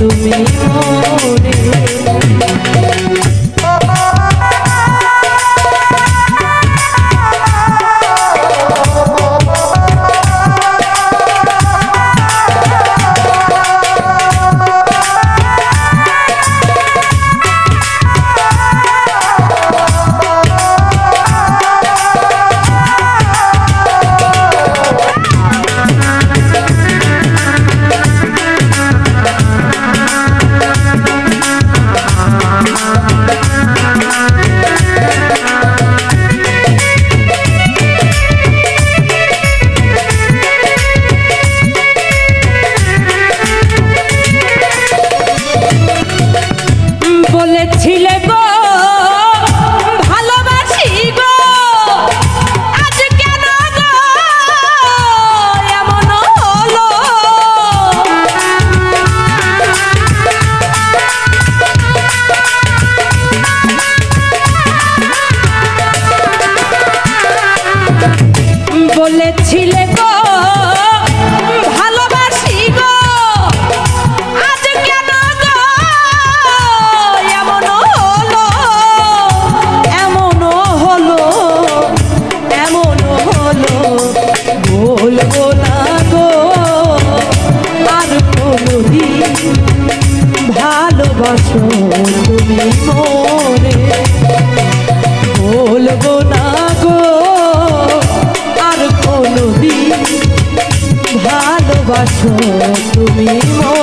তুমি মন ko বাসো তুমি মন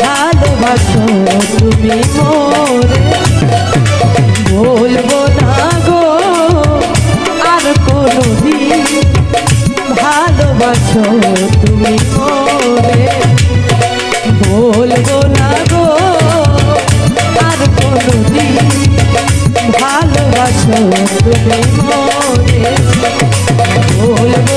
ভালোবাসো তুমি। ভুলবে মরে ভুলবে